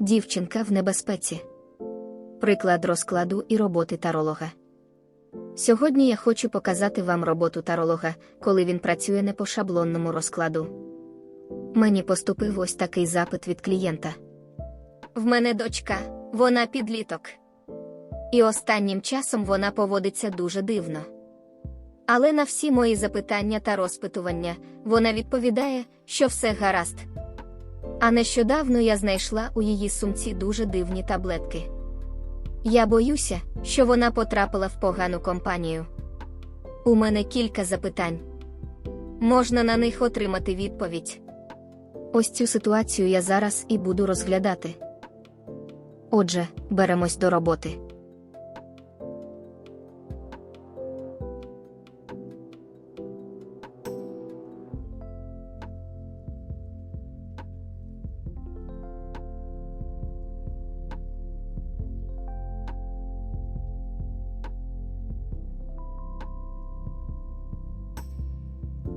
Дівчинка в небезпеці. Приклад розкладу і роботи таролога. Сьогодні я хочу показати вам роботу таролога, коли він працює не по шаблонному розкладу. Мені поступив ось такий запит від клієнта. В мене дочка, вона підліток. І останнім часом вона поводиться дуже дивно. Але на всі мої запитання та розпитування вона відповідає, що все гаразд. А нещодавно я знайшла у її сумці дуже дивні таблетки. Я боюся, що вона потрапила в погану компанію. У мене кілька запитань. Можна на них отримати відповідь. Ось цю ситуацію я зараз і буду розглядати. Отже, беремось до роботи.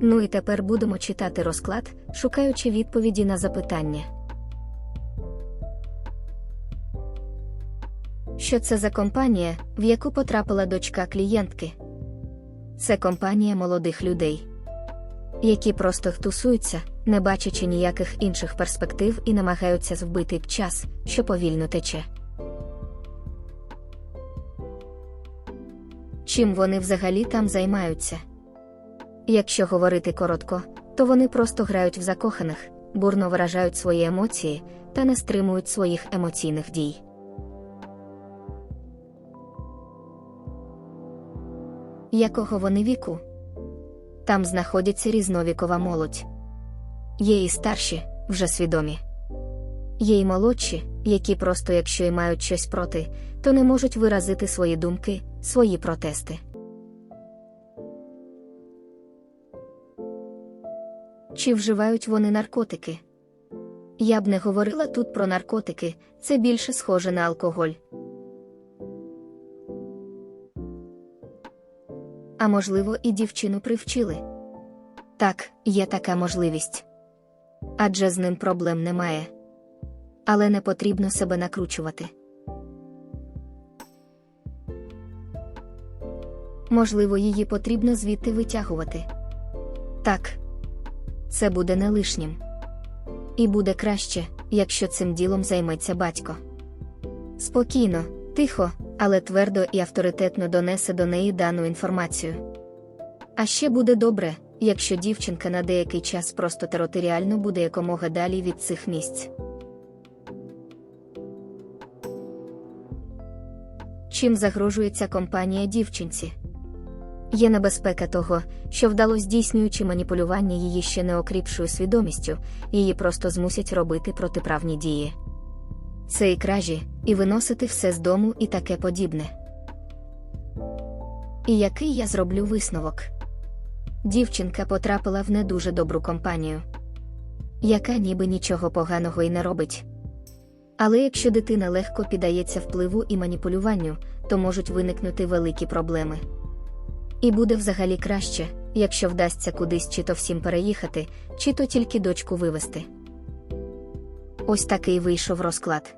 Ну і тепер будемо читати розклад, шукаючи відповіді на запитання. Що це за компанія, в яку потрапила дочка клієнтки? Це компанія молодих людей, які просто тусуються, не бачачи ніяких інших перспектив і намагаються вбити час, що повільно тече. Чим вони взагалі там займаються? Якщо говорити коротко, то вони просто грають в закоханих, бурно виражають свої емоції та не стримують своїх емоційних дій. Якого вони віку? Там знаходиться різновікова молодь. Є і старші, вже свідомі. Є й молодші, які просто, якщо й мають щось проти, то не можуть виразити свої думки, свої протести. Чи вживають вони наркотики? Я б не говорила тут про наркотики, це більше схоже на алкоголь. А можливо, і дівчину привчили. Так, є така можливість. Адже з ним проблем немає. Але не потрібно себе накручувати. Можливо, її потрібно звідти витягувати. Так, це буде не лишнім. І буде краще, якщо цим ділом займеться батько. Спокійно, тихо, але твердо і авторитетно донесе до неї дану інформацію. А ще буде добре, якщо дівчинка на деякий час просто територіально буде якомога далі від цих місць. Чим загрожується компанія дівчинці? Є небезпека того, що вдало здійснюючи маніпулювання її ще не окріпшою свідомістю, її просто змусять робити протиправні дії. Це і кражі, і виносити все з дому і таке подібне. І який я зроблю висновок? Дівчинка потрапила в не дуже добру компанію, яка ніби нічого поганого й не робить. Але якщо дитина легко піддається впливу і маніпулюванню, то можуть виникнути великі проблеми. І буде взагалі краще, якщо вдасться кудись чи то всім переїхати, чи то тільки дочку вивезти. Ось такий вийшов розклад.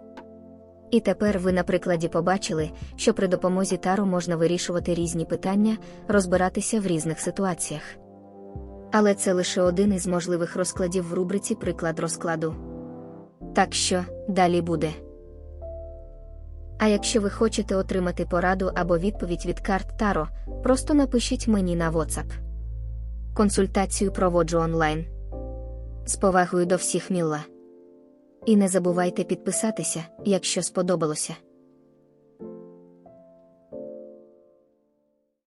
І тепер ви на прикладі побачили, що при допомозі тару можна вирішувати різні питання, розбиратися в різних ситуаціях. Але це лише один із можливих розкладів в рубриці Приклад розкладу. Так що далі буде. А якщо ви хочете отримати пораду або відповідь від карт Таро, просто напишіть мені на WhatsApp. Консультацію проводжу онлайн. З повагою до всіх Мілла. І не забувайте підписатися, якщо сподобалося.